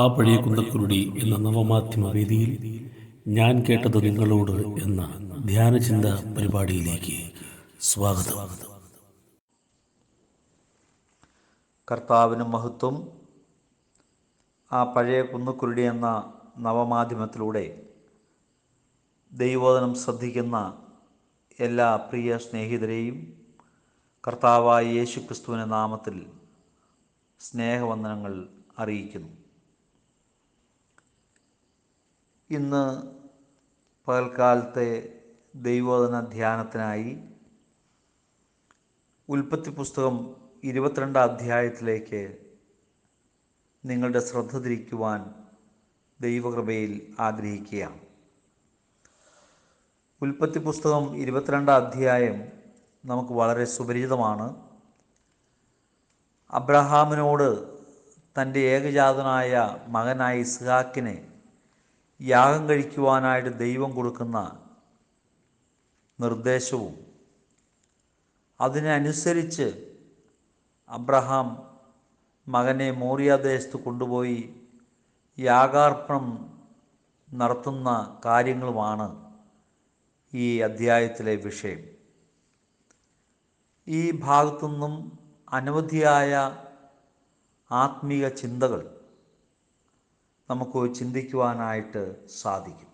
ആ പഴയ കുന്തക്കുരുടി എന്ന നവമാധ്യമ വേദിയിൽ ഞാൻ കേട്ടത് നിങ്ങളോട് എന്ന ധ്യാനചിന്ത പരിപാടിയിലേക്ക് സ്വാഗതം. കർത്താവിന് മഹത്വം. ആ പഴയ കുന്നുക്കുരുടി എന്ന നവമാധ്യമത്തിലൂടെ ദൈവോധനം ശ്രദ്ധിക്കുന്ന എല്ലാ പ്രിയ സ്നേഹിതരെയും കർത്താവായ യേശുക്രിസ്തുവിന്റെ നാമത്തിൽ സ്നേഹവന്ദനങ്ങൾ അറിയിക്കുന്നു. ഇന്ന് പകൽക്കാലത്തെ ദൈവോധന ധ്യാനത്തിനായി ഉൽപ്പത്തി പുസ്തകം ഇരുപത്തിരണ്ടാം അധ്യായത്തിലേക്ക് നിങ്ങളുടെ ശ്രദ്ധ തിരിക്കുവാൻ ദൈവകൃപയിൽ ആഗ്രഹിക്കുകയാണ്. ഉൽപ്പത്തി പുസ്തകം ഇരുപത്തിരണ്ടാം അധ്യായം നമുക്ക് വളരെ സുപരിചിതമാണ്. അബ്രഹാമിനോട് തന്റെ ഏകജാതനായ മകനായ ഇസ്ഹാക്കിനെ യാഗം കഴിക്കുവാനായിട്ട് ദൈവം കൊടുക്കുന്ന നിർദ്ദേശവും അതിനനുസരിച്ച് അബ്രഹാം മകനെ മോറിയാദേശത്ത് കൊണ്ടുപോയി യാഗാർപ്പണം നടത്തുന്ന കാര്യങ്ങളുമാണ് ഈ അധ്യായത്തിലെ വിഷയം. ഈ ഭാഗത്തു നിന്നും അനവധിയായ ആത്മീയ ചിന്തകൾ നമുക്ക് ചിന്തിക്കുവാനായിട്ട് സാധിക്കും.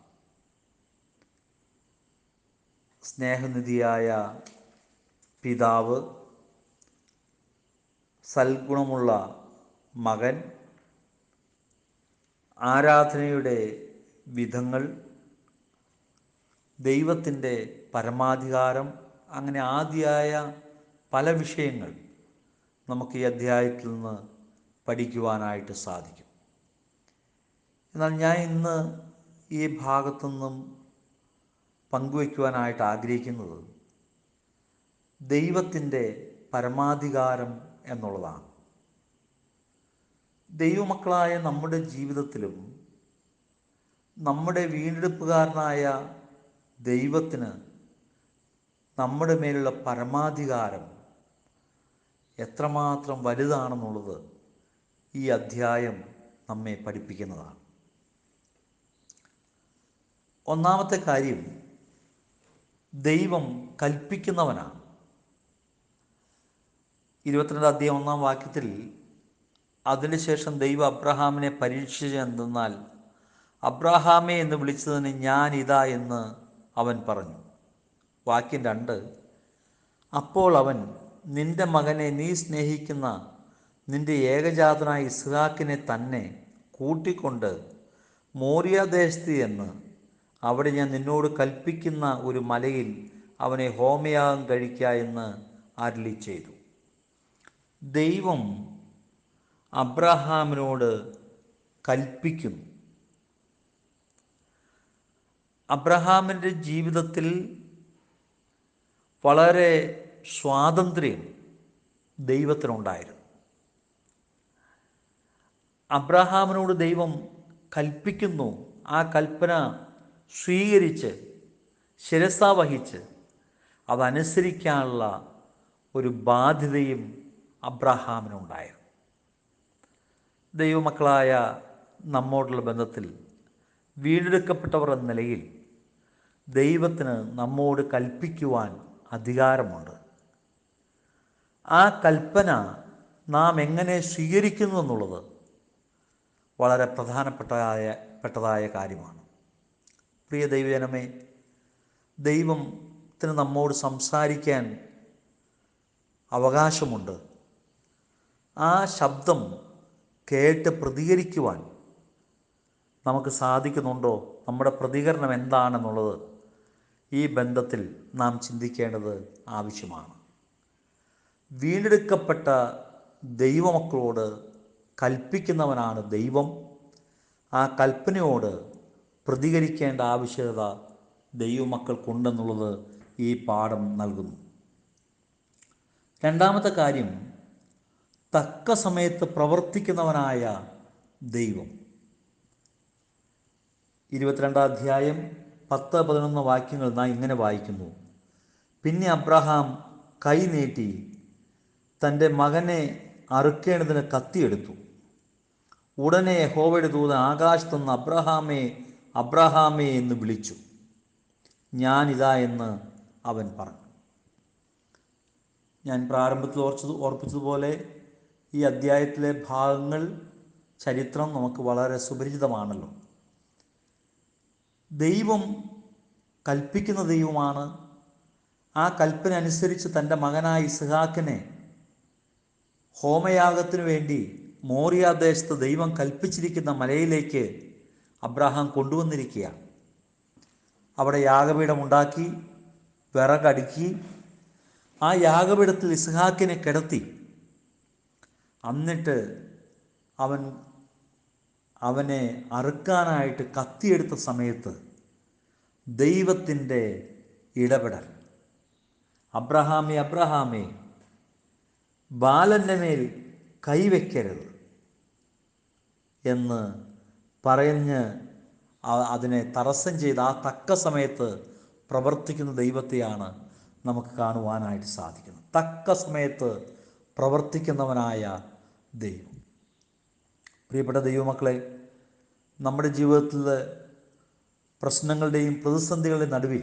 സ്നേഹനിധിയായ പിതാവ് സൽഗുണമുള്ള മകൻ ആരാധനയുടെ വിധങ്ങൾ ദൈവത്തിന്റെ പരമാധികാരം അങ്ങനെ ആദിയായ പല വിഷയങ്ങൾ നമുക്ക് ഈ അധ്യായത്തിൽ നിന്ന് പഠിക്കുവാനായിട്ട് സാധിക്കും. എന്നാൽ ഞാൻ ഇന്ന് ഈ ഭാഗത്തുനിന്നും പങ്കുവയ്ക്കുവാനായിട്ട് ആഗ്രഹിക്കുന്നത് ദൈവത്തിന്റെ പരമാധികാരം എന്നുള്ളതാണ്. ദൈവമക്കളായ നമ്മുടെ ജീവിതത്തിലും നമ്മുടെ വീണ്ടെടുപ്പുകാരനായ ദൈവത്തിന് നമ്മുടെ മേലുള്ള പരമാധികാരം എത്രമാത്രം വലുതാണെന്നുള്ളത് ഈ അധ്യായം നമ്മെ പഠിപ്പിക്കുന്നതാണ്. ഒന്നാമത്തെ കാര്യം ദൈവം കൽപ്പിക്കുന്നവനാണ്. ഇരുപത്തിരണ്ട് അധ്യായം ഒന്നാം വാക്യത്തിൽ അതിനുശേഷം ദൈവം അബ്രഹാമിനെ പരീക്ഷിച്ച് എന്തെന്നാൽ അബ്രഹാമെ എന്ന് വിളിച്ചതിന് ഞാൻ ഇതാ എന്ന് അവൻ പറഞ്ഞു. വാക്യം രണ്ട് അപ്പോൾ അവൻ നിന്റെ മകനെ നീ സ്നേഹിക്കുന്ന നിന്റെ ഏകജാതനായ ഇസ്ഹാക്കിനെ തന്നെ കൂട്ടിക്കൊണ്ട് മോറിയാദേശത്ത് എന്ന് അവിടെ ഞാൻ നിന്നോട് കൽപ്പിക്കുന്ന ഒരു മലയിൽ അവനെ ഹോമയാഗം കഴിക്കുക എന്ന് അരളി ചെയ്തു. ദൈവം അബ്രഹാമിനോട് കൽപ്പിക്കുന്നു. അബ്രഹാമിന്റെ ജീവിതത്തിൽ വളരെ സ്വാതന്ത്ര്യം ദൈവത്തിനുണ്ടായിരുന്നു. അബ്രഹാമിനോട് ദൈവം കൽപ്പിക്കുന്നു. ആ കൽപ്പന സ്വീകരിച്ച് ശിരസ വഹിച്ച് അതനുസരിക്കാനുള്ള ഒരു ബാധ്യതയും അബ്രഹാമിനുണ്ടായിരുന്നു. ദൈവമക്കളായ നമ്മോടുള്ള ബന്ധത്തിൽ വീണ്ടെടുക്കപ്പെട്ടവർ എന്ന നിലയിൽ ദൈവത്തിന് നമ്മോട് കൽപ്പിക്കുവാൻ അധികാരമുണ്ട്. ആ കൽപ്പന നാം എങ്ങനെ സ്വീകരിക്കുന്നു എന്നുള്ളത് വളരെ പ്രധാനപ്പെട്ടതായ പെട്ടതായ കാര്യമാണ്. പ്രിയ ദൈവജനമേ ദൈവത്തിന് നമ്മോട് സംസാരിക്കാൻ അവകാശമുണ്ട്. ആ ശബ്ദം കേട്ട് പ്രതികരിക്കുവാൻ നമുക്ക് സാധിക്കുന്നുണ്ടോ? നമ്മുടെ പ്രതികരണം എന്താണെന്നുള്ളത് ഈ ബന്ധത്തിൽ നാം ചിന്തിക്കേണ്ടത് ആവശ്യമാണ്. വീണ്ടെടുക്കപ്പെട്ട ദൈവമക്കളോട് കൽപ്പിക്കുന്നവനാണ് ദൈവം. ആ കൽപ്പനയോട് പ്രതികരിക്കേണ്ട ആവശ്യകത ദൈവമക്കൾക്കുണ്ടെന്നുള്ളത് ഈ പാഠം നൽകുന്നു. രണ്ടാമത്തെ കാര്യം തക്ക സമയത്ത് പ്രവർത്തിക്കുന്നവനായ ദൈവം. ഇരുപത്തിരണ്ടാം അധ്യായം പത്ത് പതിനൊന്ന് വാക്യങ്ങൾ നാം ഇങ്ങനെ വായിക്കുന്നു. പിന്നെ അബ്രഹാം കൈ നീട്ടി തന്റെ മകനെ അറുക്കേണ്ടതിന് കത്തിയെടുത്തു. ഉടനെ ഹോവയുടെ ദൂതൻ ആകാശത്തുനിന്ന് അബ്രഹാമേ അബ്രഹാമേ എന്ന് വിളിച്ചു. ഞാനിതാ എന്ന് അവൻ പറഞ്ഞു. ഞാൻ പ്രാരംഭത്തിൽ ഓർച്ചത് ഓർപ്പിച്ചതുപോലെ ഈ അദ്ധ്യായത്തിലെ ഭാഗങ്ങൾ ചരിത്രം നമുക്ക് വളരെ സുപരിചിതമാണല്ലോ. ദൈവം കൽപ്പിക്കുന്ന ദൈവമാണ്. ആ കൽപ്പന അനുസരിച്ച് തന്റെ മകനായ ഇസ്ഹാക്കിനെ ഹോമയാഗത്തിനു വേണ്ടി മോറിയാദേശത്ത് ദൈവം കൽപ്പിച്ചിരിക്കുന്ന മലയിലേക്ക് അബ്രാഹാം കൊണ്ടുവന്നിരിക്കുക. അവിടെ യാഗപീഠം ഉണ്ടാക്കി വിറകടുക്കി ആ യാഗപീഠത്തിൽ ഇസ്ഹാക്കിനെ കിടത്തി. എന്നിട്ട് അവൻ അവനെ അറുക്കാനായിട്ട് കത്തിയെടുത്ത സമയത്ത് ദൈവത്തിന്റെ ഇടപെടൽ. അബ്രഹാമേ അബ്രഹാമേ ബാലന്റെ മേൽ കൈവയ്ക്കരുത് എന്ന് പറഞ്ഞ് അതിനെ തടസ്സം ചെയ്ത് ആ തക്ക സമയത്ത് പ്രവർത്തിക്കുന്ന ദൈവത്തെയാണ് നമുക്ക് കാണുവാനായിട്ട് സാധിക്കുന്നത്. തക്ക സമയത്ത് പ്രവർത്തിക്കുന്നവനായ ദൈവം. പ്രിയപ്പെട്ട ദൈവമക്കളെ നമ്മുടെ ജീവിതത്തിൽ പ്രശ്നങ്ങളുടെയും പ്രതിസന്ധികളുടെയും നടുവിൽ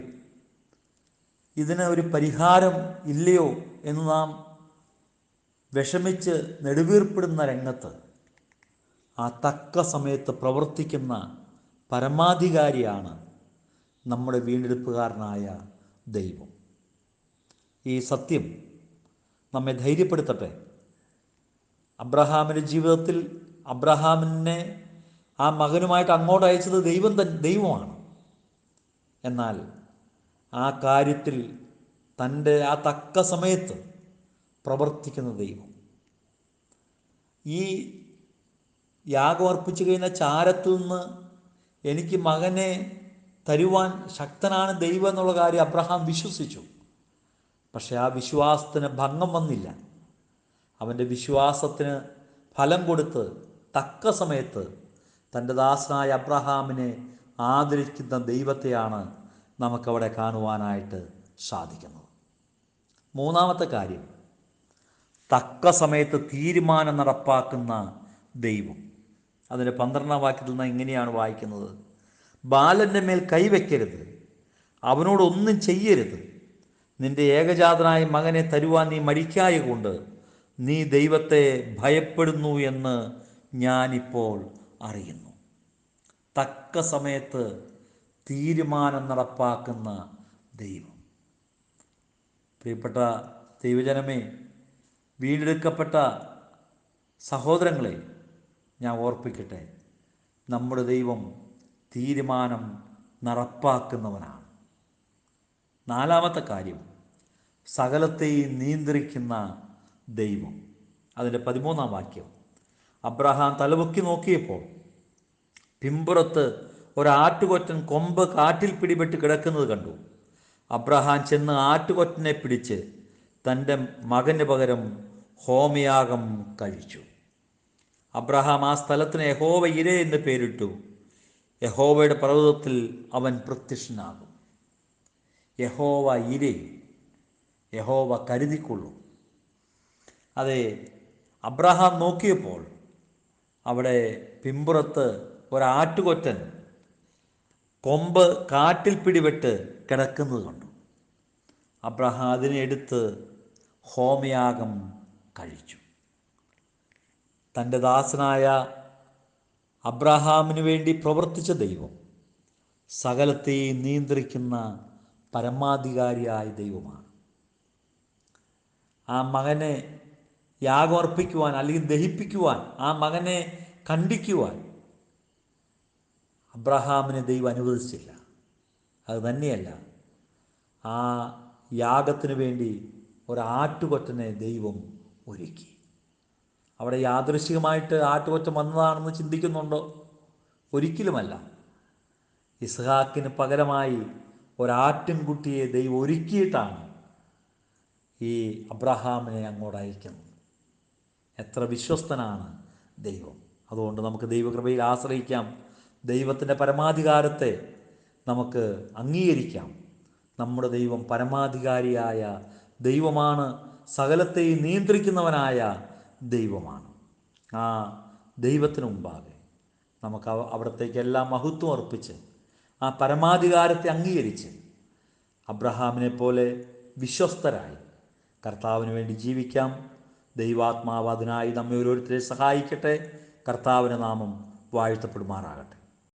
ഇതിന് ഒരു പരിഹാരം ഇല്ലയോ എന്ന് നാം വിഷമിച്ച് നെടുവീർപ്പെടുന്ന രംഗത്ത് ആ തക്ക സമയത്ത് പ്രവർത്തിക്കുന്ന പരമാധികാരിയാണ് നമ്മുടെ വീണ്ടെടുപ്പുകാരനായ ദൈവം. ഈ സത്യം നമ്മെ ധൈര്യപ്പെടുത്തട്ടെ. അബ്രഹാമിന്റെ ജീവിതത്തിൽ അബ്രഹാമിനെ ആ മകനുമായിട്ട് അങ്ങോട്ട് അയച്ചത് ദൈവം തന്നെ ദൈവമാണ്. എന്നാൽ ആ കാര്യത്തിൽ തന്റെ ആ തക്ക സമയത്ത് പ്രവർത്തിക്കുന്ന ദൈവം. ഈ യാഗം അർപ്പിച്ചു കഴിഞ്ഞ ചാരത്തിൽ നിന്ന് എനിക്ക് മകനെ തരുവാൻ ശക്തനാണ് ദൈവം എന്നുള്ള കാര്യം അബ്രഹാം വിശ്വസിച്ചു. പക്ഷെ ആ വിശ്വാസത്തിന് ഭംഗം വന്നില്ല. അവന്റെ വിശ്വാസത്തിന് ഫലം കൊടുത്ത് തക്ക സമയത്ത് തന്റെ ദാസനായ അബ്രഹാമിനെ ആദരിക്കുന്ന ദൈവത്തെയാണ് നമുക്കവിടെ കാണുവാനായിട്ട് സാധിക്കുന്നത്. മൂന്നാമത്തെ കാര്യം തക്ക സമയത്ത് തീരുമാനം നടപ്പാക്കുന്ന ദൈവം. അതിന്റെ പന്ത്രണ്ടാം വാക്യത്തിൽ നിന്ന് ഇങ്ങനെയാണ് വായിക്കുന്നത്. ബാലന്റെ മേൽ കൈവയ്ക്കരുത് അവനോടൊന്നും ചെയ്യരുത്. നിന്റെ ഏകജാതനായ മകനെ തരുവാൻ നീ മടിക്കായ കൊണ്ട് നീ ദൈവത്തെ ഭയപ്പെടുന്നു എന്ന് ഞാനിപ്പോൾ അറിയുന്നു. തക്ക സമയത്ത് തീരുമാനം നടപ്പാക്കുന്ന ദൈവം. പ്രിയപ്പെട്ട ദൈവജനമേ വീണ്ടെടുക്കപ്പെട്ട സഹോദരങ്ങളെ ഞാൻ ഓർപ്പിക്കട്ടെ. നമ്മുടെ ദൈവം തീരുമാനം നടപ്പാക്കുന്നവനാണ്. നാലാമത്തെ കാര്യം സകലത്തെയും നിയന്ത്രിക്കുന്ന ദൈവം. അതിന്റെ പതിമൂന്നാം വാക്യം അബ്രഹാം തലപൊക്കി നോക്കിയപ്പോൾ പിമ്പുറത്ത് ഒരാട്ടുകൊറ്റൻ കൊമ്പ് കാറ്റിൽ പിടിപെട്ട് കിടക്കുന്നത് കണ്ടു. അബ്രഹാം ചെന്ന് ആട്ടുകൊറ്റനെ പിടിച്ച് തന്റെ മകന് പകരം ഹോമയാഗം കഴിച്ചു. അബ്രഹാം ആ സ്ഥലത്തിന് യഹോവ ഇരേ എന്ന് പേരിട്ടു. യഹോവയുടെ പർവതത്തിൽ അവൻ പ്രത്യക്ഷനാകും. യഹോവ ഇരേ യഹോവ കരുതിക്കൊള്ളും. അതെ അബ്രഹാം നോക്കിയപ്പോൾ അവിടെ പിമ്പുറത്ത് ഒരാട്ടുകൊറ്റൻ കൊമ്പ് കാട്ടിൽ പിടിപെട്ട് കിടക്കുന്നത് കണ്ടു. അബ്രഹാം അതിനെ എടുത്ത് ഹോമയാഗം കഴിച്ചു. തന്റെ ദാസനായ അബ്രഹാമിനു വേണ്ടി പ്രവർത്തിച്ച ദൈവം സകലത്തെയും നിയന്ത്രിക്കുന്ന പരമാധികാരിയായ ദൈവമാണ്. ആ മകനെ യാഗമർപ്പിക്കുവാൻ അല്ലെങ്കിൽ ദഹിപ്പിക്കുവാൻ ആ മകനെ ഖണ്ഡിക്കുവാൻ അബ്രഹാമിനെ ദൈവം അനുവദിച്ചില്ല. അത് തന്നെയല്ല ആ യാഗത്തിനു വേണ്ടി ഒരാട്ടുകൊറ്റനെ ദൈവം ഒരുക്കി. അവിടെ യാദൃശികമായിട്ട് ആട്ടുകൊറ്റം വന്നതാണെന്ന് ചിന്തിക്കുന്നുണ്ടോ? ഒരിക്കലുമല്ല. ഇസ്ഹാക്കിന് പകരമായി ഒരാട്ടിൻകുട്ടിയെ ദൈവം ഒരുക്കിയിട്ടാണ് ഈ അബ്രഹാമിനെ അങ്ങോട്ട് അയക്കുന്നത്. എത്ര വിശ്വസ്തനാണ് ദൈവം. അതുകൊണ്ട് നമുക്ക് ദൈവകൃപയിൽ ആശ്രയിക്കാം. ദൈവത്തിന്റെ പരമാധികാരത്തെ നമുക്ക് അംഗീകരിക്കാം. നമ്മുടെ ദൈവം പരമാധികാരിയായ ദൈവമാണ്. സകലത്തെയും നിയന്ത്രിക്കുന്നവനായ ദൈവമാണ്. ആ ദൈവത്തിന് മുമ്പാകെ നമുക്ക് അവ- അവിടത്തേക്ക് എല്ലാ മഹത്വം അർപ്പിച്ച് ആ പരമാധികാരത്തെ അംഗീകരിച്ച് അബ്രഹാമിനെ പോലെ വിശ്വസ്തരായി കർത്താവിന് വേണ്ടി ജീവിക്കാം. ദൈവാത്മാവ് അതിനായി നമ്മെ ഓരോരുത്തരെ സഹായിക്കട്ടെ. കർത്താവിന്റെ നാമം വാഴ്ത്തപ്പെടുമാറാകട്ടെ.